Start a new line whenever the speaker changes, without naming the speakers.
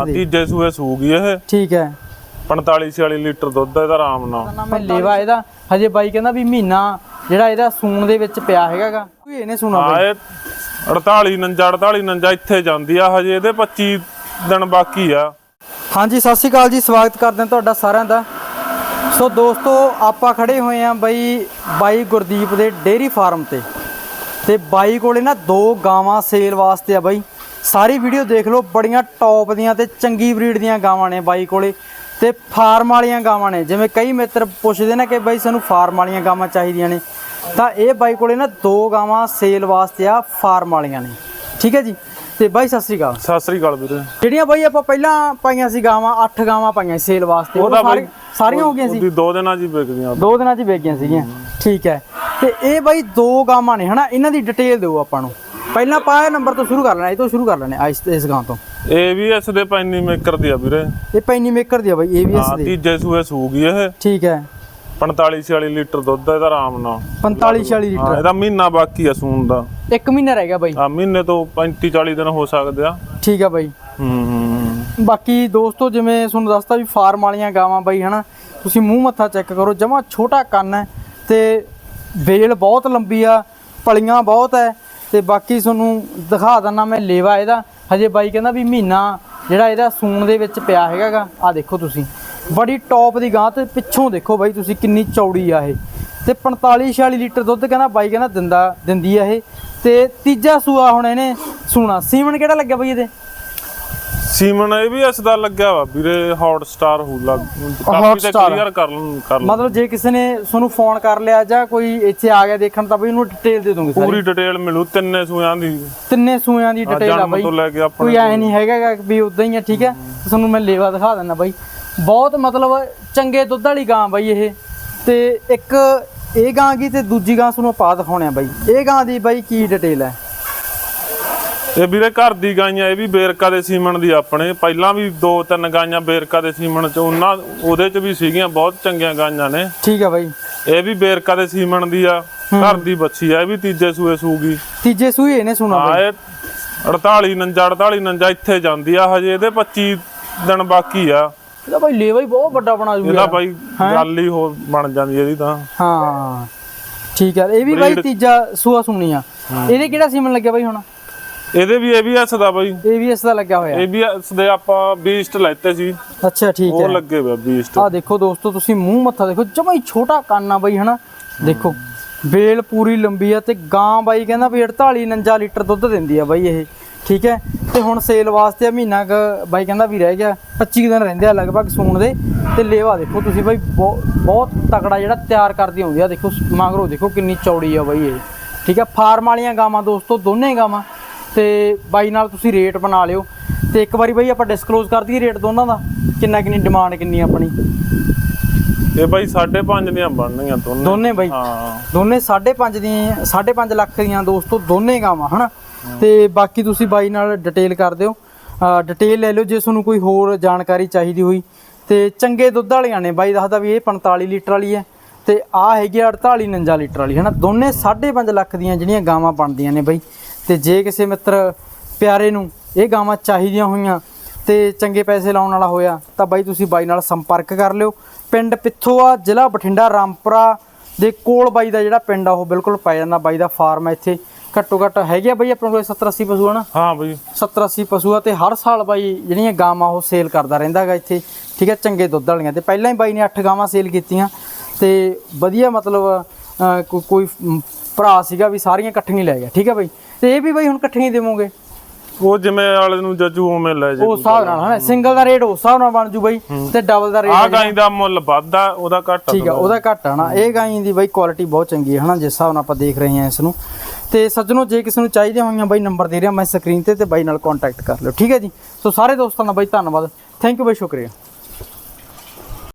ਹਾਂ
ਦੀ
ਤੀਜੇ ਸੂਏ ਸੂਗੀ ਇਹ।
ਠੀਕ ਹੈ।
45 46 ਲੀਟਰ ਦੁੱਧ ਇਹਦਾ ਆਰਾਮ ਨਾਲ।
ਲੇਵਾ ਇਹਦਾ ਹਜੇ ਬਾਈ ਕਹਿੰਦਾ ਵੀ ਮਹੀਨਾ ਜਿਹੜਾ ਇਹਦਾ ਸੂਣ ਦੇ ਵਿੱਚ ਪਿਆ ਹੈਗਾਗਾ। ਕੋਈ ਇਹਨੇ ਸੁਣਾ
ਹਾਂ
ਬਾਈ?
ਇਹ 48 ਨੰਜਾ 48 ਨੰਜਾ ਇੱਥੇ ਜਾਂਦੀ ਆ ਹਜੇ ਇਹਦੇ 25 ਦਿਨ ਬਾਕੀ ਆ।
ਹਾਂਜੀ ਸਤਿ ਸ਼੍ਰੀ ਅਕਾਲ ਜੀ ਸਵਾਗਤ ਕਰਦੇ ਹਾਂ ਤੁਹਾਡਾ ਸਾਰਿਆਂ ਦਾ। ਸੋ ਦੋਸਤੋ ਆਪਾਂ ਖੜੇ ਹੋਏ ਆਂ ਬਾਈ ਬਾਈ ਗੁਰਦੀਪ ਦੇ ਡੇਅਰੀ ਫਾਰਮ ਤੇ। ਤੇ ਬਾਈ ਕੋਲੇ ਨਾ ਦੋ ਗਾਵਾਂ ਸੇਲ ਵਾਸਤੇ ਆ ਬਾਈ। ਸਾਰੀ ਵੀਡੀਓ ਦੇਖ ਲਓ ਬੜੀਆਂ ਟੌਪ ਦੀਆਂ ਤੇ ਚੰਗੀ ਬਰੀਡ ਦੀਆਂ ਗਾਵਾਂ ਨੇ ਬਾਈ ਕੋਲੇ ਤੇ ਫਾਰਮ ਵਾਲੀਆਂ ਗਾਵਾਂ ਨੇ। ਜਿਵੇਂ ਕਈ ਮਿੱਤਰ ਪੁੱਛਦੇ ਨੇ ਕਿ ਬਾਈ ਸਾਨੂੰ ਫਾਰਮ ਵਾਲੀਆਂ ਗਾਵਾਂ ਚਾਹੀਦੀਆਂ ਨੇ। ਤਾਂ ਇਹ ਬਾਈ ਕੋਲੇ ਨਾ ਦੋ ਗਾਵਾਂ ਸੇਲ ਵਾਸਤੇ ਆ ਫਾਰਮ ਵਾਲੀਆਂ ਨੇ। ਠੀਕ ਹੈ ਜੀ? ਤੇ ਬਾਈ ਸਤਿ ਸ਼੍ਰੀ ਅਕਾਲ।
ਸਤਿ ਸ੍ਰੀ ਅਕਾਲ ਵੀਰੇ।
ਜਿਹੜੀਆਂ ਬਾਈ ਆਪਾਂ ਪਹਿਲਾਂ ਪਾਈਆਂ ਸੀ ਗਾਵਾਂ 8 ਗਾਵਾਂ ਪਾਈਆਂ ਸੀ ਸੇਲ ਵਾਸਤੇ ਉਹ ਸਾਰੀਆਂ ਹੋ ਗਈਆਂ ਸੀ?
ਉਹਦੀ ਦੋ ਦਿਨਾਂ 'ਚ ਹੀ
ਦੋ ਦਿਨਾਂ 'ਚ ਹੀ ਗਈਆਂ ਸੀਗੀਆਂ। ਠੀਕ ਹੈ। ਤੇ ਇਹ ਬਾਈ ਦੋ ਗਾਵਾਂ ਨੇ ਹਨਾ? ਇਹਨਾਂ ਦੀ ਡਿਟੇਲ ਦਿਓ ਆਪਾਂ ਨੂੰ। ਪਹਿਲਾਂ ਇਹ ਨੰਬਰ ਤੋਂ ਸ਼ੁਰੂ ਕਰ ਲੈਣਾ ਇਹ ਤੋਂ ਸ਼ੁਰੂ ਕਰ ਲੈਣੇ ਇਸ ਇਸ ਗਾਂ ਤੋਂ।
ਇਸ ਦੇ ਪੈਨੀ ਮੇਕਰ ਦੀ ਆ ਵੀਰੇ।
ਇਹ ਪੈਨੀ ਮੇਕਰ ਦੀ ਆ ਬਾਈ ਏਬੀਐਸ
ਹਾਂ
ਦੀ।
ਤੀਜੇ ਸੂਏ ਸੂਗੀ ਇਹ।
ਠੀਕ ਹੈ।
45 46 ਲੀਟਰ ਦੁੱਧ ਇਹਦਾ ਆਰਾਮ ਨਾਲ।
45 46
ਹਾਂ
ਲੀਟਰ।
ਇਹਦਾ ਮਹੀਨਾ ਬਾਕੀ ਆ ਸੂਣ ਦਾ।
ਇੱਕ ਮਹੀਨਾ ਰਹਿ ਗਿਆ ਬਾਈ।
ਆ ਮਹੀਨੇ ਤੋਂ 35 40 ਦਿਨ ਹੋ ਸਕਦੇ ਆ।
ਠੀਕ ਹੈ ਬਾਈ।
ਹੂੰ ਹੂੰ।
ਬਾਕੀ ਦੋਸਤੋ ਜਿਵੇਂ ਤੁਹਾਨੂੰ ਦੱਸਤਾ ਵੀ ਫਾਰਮ ਵਾਲੀਆਂ ਗਾਵਾਂ ਬਾਈ ਹਨਾ ਤੁਸੀਂ ਮੂੰਹ ਮੱਥਾ ਚੈੱਕ ਕਰੋ ਜਮਾ ਛੋਟਾ ਕੰਨ ਹੈ ਤੇ ਵੇਲ ਬਹੁਤ ਲੰਬੀ ਆ ਪਲੀਆਂ ਬਹੁਤ ਹੈ ਤੇ ਬਾਕੀ ਤੁਹਾਨੂੰ ਦਿਖਾ ਦਿੰਨਾ ਮੈਂ ਲੇਵਾ ਇਹਦਾ। ਹਜੇ ਬਾਈ ਕਹਿੰਦਾ ਵੀ ਮਹੀਨਾ ਜਿਹੜਾ ਇਹਦਾ ਸੂਣ ਦੇ ਵਿੱਚ ਪਿਆ ਹੈਗਾਗਾ, ਆ ਦੇਖੋ ਤੁਸੀਂ। ਬੜੀ ਟੌਪ ਦੀ ਗਾਂ ਤੇ ਪਿੱਛੋਂ ਦੇਖੋ ਬਾਈ ਤੁਸੀਂ ਕਿੰਨੀ ਚੌੜੀ ਆ ਇਹ। ਤੇ 45 46 ਲੀਟਰ ਦੁੱਧ ਕਹਿੰਦਾ ਬਾਈ ਕਹਿੰਦਾ ਦਿੰਦਾ, ਦਿੰਦੀ ਆ ਇਹ। ਤੇ ਤੀਜਾ ਸੂਆ ਹੁਣ ਇਹਨੇ ਸੂਣਾ। ਸੀਮਨ ਕਿਹੜਾ ਲੱਗਿਆ ਬਈ ਇਹਦੇ?
ਸੀਮਨ ਇਹ ਵੀ ਇਸ ਦਾ ਲੱਗਿਆ ਵਾ ਵੀਰੇ ਹੌਟ ਸਟਾਰ ਹੋ ਲੱਗ ਕਾਪੀ ਤੇ। ਕਲੀਅਰ ਕਰ ਲਣ ਕਰ ਲਓ।
ਮਤਲਬ ਜੇ ਕਿਸੇ ਨੇ ਤੁਹਾਨੂੰ ਫੋਨ ਕਰ ਲਿਆ ਜਾਂ ਕੋਈ ਇੱਥੇ ਆ ਗਿਆ ਦੇਖਣ ਤਾਂ ਬਈ ਉਹਨੂੰ ਡਿਟੇਲ ਦੇ ਦੂੰਗੇ ਸਾਰੀ।
ਪੂਰੀ ਡਿਟੇਲ ਮਿਲੂ ਤਿੰਨੇ ਸੂਆਂ ਦੀ।
ਤਿੰਨੇ ਸੂਆਂ ਦੀ ਡਿਟੇਲ ਆ
ਜਨਮ
ਬਾਈ।
ਤੋਂ ਲੈ ਕੇ ਆਪਣੇ
ਕੋਈ ਐ ਨਹੀਂ ਹੈਗਾ ਗਾ ਵੀ ਉਦਾਂ ਹੀ ਆ ਠੀਕ ਹੈ? ਤੁਹਾਨੂੰ ਮੈਂ ਲੇਵਾ ਦਿਖਾ ਦਿੰਦਾ ਬਾਈ। ਬਹੁਤ ਮਤਲਬ ਚੰਗੇ ਦੁੱਧ ਵਾਲੀ ਗਾਂ ਬਾਈ ਇਹ। ਤੇ ਇੱਕ ਇਹ ਗਾਂ ਕੀ ਤੇ ਦੂਜੀ ਗਾਂ ਤੁਹਾਨੂੰ ਆਪਾਂ ਦਿਖਾਉਣੇ ਆ ਬਾਈ। ਇਹ ਗਾਂ ਦੀ ਬਾਈ ਕੀ ਡਿਟੇਲ ਹੈ?
ਇਹ ਵੀਰੇ ਘਰ ਦੀ ਗਾਈਆਂ ਇਹ ਵੀ ਬੇਰਕਾ ਦੇ ਸੀਮਨ ਦੀ ਆਪਣੇ। ਪਹਿਲਾਂ ਵੀ ਦੋ ਤਿੰਨ ਗਾਈਆਂ ਬੇਰਕਾ ਦੇ ਸੀਮਨ ਚ ਉਹਨਾਂ ਉਹਦੇ ਚ ਵੀ ਸੀਗੀਆਂ ਬਹੁਤ ਚੰਗੀਆਂ ਗਾਈਆਂ ਨੇ।
ਠੀਕ ਹੈ ਬਾਈ।
ਇਹ ਵੀ ਬੇਰਕਾ ਦੇ ਸੀਮਨ ਦੀ ਆ ਘਰ ਦੀ ਬੱਚੀ ਆ ਇਹ ਵੀ ਤੀਜੇ ਸੂਏ ਸੂਗੀ।
ਤੀਜੇ ਸੂਏ ਇਹਨੇ ਸੁਣਾ ਬਾਈ।
ਇਹ 48 ਨੰਜਾ 48 ਨੰਜਾ ਇੱਥੇ ਜਾਂਦੀ ਆ ਹਜੇ ਇਹਦੇ 25 ਦਿਨ ਬਾਕੀ ਆ।
ਇਹਦਾ ਬਾਈ ਲੇਵਾ ਹੀ ਬਹੁਤ ਵੱਡਾ ਬਣਾ
ਇਹਦਾ
ਜੂਗਾ
ਬਾਈ ਗੱਲ ਹੀ ਹੋ ਬਣ ਜਾਂਦੀ ਇਹਦੀ ਤਾਂ।
ਹਾਂ। ਠੀਕ ਹੈ ਇਹ ਵੀ ਬਾਈ ਤੀਜਾ ਸੂਆ ਸੁਣੀ ਆ। ਇਹਦੇ ਕਿਹੜਾ ਸੀਮਨ ਲੱਗਿਆ ਬਾਈ ਹੁਣ?
ਇਹਦੇ ਵੀ ਐਸ ਦਾ ਬਾਈ।
ਏਵੀਐਸ ਦਾ ਲੱਗਿਆ ਹੋਇਆ।
ਐਸ ਦੇ ਆਪਾਂ ਬੀਸਟ ਲੈਤੇ ਸੀ।
ਅੱਛਾ ਠੀਕ
ਉਹ
ਹੈ।
ਲੱਗੇ ਹੋਏ ਬੀਸਟ
ਆ ਦੇਖੋ ਦੋਸਤੋ ਤੁਸੀਂ ਮੂੰਹ ਮੱਥਾ ਦੇਖੋ ਜਮਾ ਹੀ ਛੋਟਾ ਕੰਨ ਆ ਬਾਈ ਹਨਾ? ਦੇਖੋ ਬੇਲ ਪੂਰੀ ਲੰਬੀ ਆ ਤੇ ਗਾਂ ਬਾਈ ਕਹਿੰਦਾ ਵੀ 48 49 ਲੀਟਰ ਦੁੱਧ ਦਿੰਦੀ ਆ ਬਾਈ ਇਹ। ਠੀਕ ਹੈ? ਤੇ ਹੁਣ ਸੇਲ ਵਾਸਤੇ ਆ ਮਹੀਨਾ ਕ ਬਾਈ ਕਹਿੰਦਾ ਵੀ ਰਹਿ ਗਿਆ 25 ਕੁ ਦਿਨ ਰਹਿੰਦੇ ਆ ਲਗਭਗ ਸੂਣ ਦੇ। ਤੇ ਲੇਵਾ ਦੇਖੋ ਤੁਸੀਂ ਬਾਈ ਬਹੁ- ਬਹੁਤ ਤਕੜਾ ਜਿਹੜਾ ਤਿਆਰ ਕਰਦੀ ਆਉਂਦੀ ਆ। ਦੇਖੋ ਮਗਰੋਂ ਦੇਖੋ ਕਿੰਨੀ ਚੌੜੀ ਆ ਬਾਈ ਇਹ। ਠੀਕ ਹੈ? ਫਾਰਮ ਵਾਲੀਆਂ ਗਾਵਾਂ ਦੋਸਤੋ ਦੋਨੇ ਗਾਵਾਂ। ਤੇ ਬਾਈ ਨਾਲ ਤੁਸੀਂ ਰੇਟ ਬਣਾ ਲਿਓ। ਤੇ ਇੱਕ ਵਾਰੀ ਬਾਈ ਆਪਾਂ ਡਿਸਕਲੋਜ਼ ਕਰ ਦਈਏ ਰੇਟ ਦੋਨਾਂ ਦਾ ਕਿੰਨਾ ਕਿੰਨੀ ਡਿਮਾਂਡ ਕਿੰਨੀ ਆਪਣੀ।
ਇਹ ਬਾਈ 5.5 ਦੀਆਂ ਬਣਨੀਆਂ ਦੋਨੇ।
ਦੋਨੇ ਬਾਈ।
ਹਾਂ।
ਦੋਨੇ 5.5 ਦੀਆਂ 5.5 ਲੱਖ ਦੀਆਂ ਦੋਸਤੋ ਦੋਨੇ ਗਾਵਾਂ ਹਨਾ? ਤੇ ਬਾਕੀ ਤੁਸੀਂ ਬਾਈ ਨਾਲ ਡਿਟੇਲ ਕਰ ਦਿਓ। ਡਿਟੇਲ ਲੈ ਲਿਓ ਜੇ ਤੁਹਾਨੂੰ ਕੋਈ ਹੋਰ ਜਾਣਕਾਰੀ ਚਾਹੀਦੀ ਹੋਈ। ਤੇ ਚੰਗੇ ਦੁੱਧ ਵਾਲੀਆਂ ਨੇ ਬਾਈ ਦੱਸਦਾ ਵੀ ਇਹ 45 ਲੀਟਰ ਵਾਲੀ ਹੈ। ਤੇ ਆ ਹੈਗੀ ਆ 48 49 ਲੀਟਰ ਵਾਲੀ ਹਨਾ? ਦੋਨੇ 5.5 ਲੱਖ ਦੀਆਂ ਜਿਹੜੀਆਂ ਗਾਵਾਂ ਬਣਦੀਆਂ ਨੇ ਬਾਈ। ਤੇ ਜੇ ਕਿਸੇ ਮਿੱਤਰ ਪਿਆਰੇ ਨੂੰ ਇਹ ਗਾਵਾਂ ਚਾਹੀਦੀਆਂ ਹੋਈਆਂ ਤੇ ਚੰਗੇ ਪੈਸੇ ਲਾਉਣ ਵਾਲਾ ਹੋਇਆ ਤਾਂ ਬਾਈ ਤੁਸੀਂ ਬਾਈ ਨਾਲ ਸੰਪਰਕ ਕਰ ਲਿਓ। ਪਿੰਡ ਪਿੱਥੋਂ ਆ ਜ਼ਿਲ੍ਹਾ ਬਠਿੰਡਾ ਰਾਮਪੁਰਾ ਦੇ ਕੋਲ ਬਾਈ ਦਾ ਜਿਹੜਾ ਪਿੰਡ ਆ ਉਹ ਬਿਲਕੁਲ ਪੈ ਜਾਂਦਾ ਬਾਈ ਦਾ ਫਾਰਮ ਹੈ ਇੱਥੇ। ਘੱਟੋ ਘੱਟ ਹੈਗੇ ਆ ਬਾਈ ਆਪਣੇ ਕੋਲ 70 80 ਪਸ਼ੂ ਹਨ?
ਹਾਂ ਬਾਈ।
70 80 ਪਸ਼ੂ ਆ ਤੇ ਹਰ ਸਾਲ ਬਾਈ ਜਿਹੜੀਆਂ ਗਾਵਾਂ ਉਹ ਸੇਲ ਕਰਦਾ ਰਹਿੰਦਾਗਾ ਇੱਥੇ। ਠੀਕ ਹੈ ਚੰਗੇ ਦੁੱਧ ਵਾਲੀਆਂ। ਤੇ ਪਹਿਲਾਂ ਹੀ ਬਾਈ ਨੇ 8 ਗਾਵਾਂ ਸੇਲ ਕੀਤੀਆਂ। ਤੇ ਵਧੀਆ ਮਤਲਬ ਕੋਈ ਭਰਾ ਸੀਗਾ ਵੀ ਸਾਰੀਆਂ ਇਕੱਠੀਆਂ ਲੈ ਗਿਆ। ਠੀਕ ਹੈ ਬਾਈ? ਤੇ ਇਹ ਵੀ ਬਾਈ ਹੁਣ ਇਕੱਠੀਆਂ ਹੀ ਦੇਵੋਗੇ।
ਉਹ ਜਿਵੇਂ ਵਾਲੇ ਨੂੰ ਜੱਜੂ ਉਵੇਂ ਲੈ ਜੇ
ਉਸ ਹਿਸਾਬ ਨਾਲ ਹਨਾ ਸਿੰਗਲ ਦਾ ਰੇਟ ਉਸ ਹਿਸਾਬ ਨਾਲ ਬਣ ਜੂ ਬਾਈ ਤੇ ਡਬਲ ਦਾ
ਆ
ਰੇਟ
ਗਾਈ ਦਾ ਮੁੱਲ ਵੱਧਦਾ ਉਹਦਾ ਘੱਟ
ਠੀਕ ਆ ਉਹਦਾ ਘੱਟ ਆ ਨਾ। ਇਹ ਗਾਈ ਦੀ ਬਾਈ ਕੁਆਲਿਟੀ ਬਹੁਤ ਚੰਗੀ ਹੈ ਹਨਾ ਜਿਸ ਹਿਸਾਬ ਨਾਲ ਆਪਾਂ ਦੇਖ ਰਹੇ ਹਾਂ ਇਸ ਨੂੰ। ਤੇ ਸੱਜਣੋ ਜੇ ਕਿਸੇ ਨੂੰ ਚਾਹੀਦੇ ਹੋਈਆਂ ਬਾਈ ਨੰਬਰ ਦੇ ਰਿਹਾ ਮੈਂ ਸਕਰੀਨ ਤੇ ਤੇ ਬਾਈ ਨਾਲ ਕੰਟੈਕਟ ਕਰ ਲਿਓ। ਠੀਕ ਹੈ ਜੀ? ਸੋ ਸਾਰੇ ਦੋਸਤਾਂ ਦਾ ਬਾਈ ਧੰਨਵਾਦ। ਥੈਂਕ ਯੂ ਬਾਈ ਸ਼ੁਕਰੀਆ।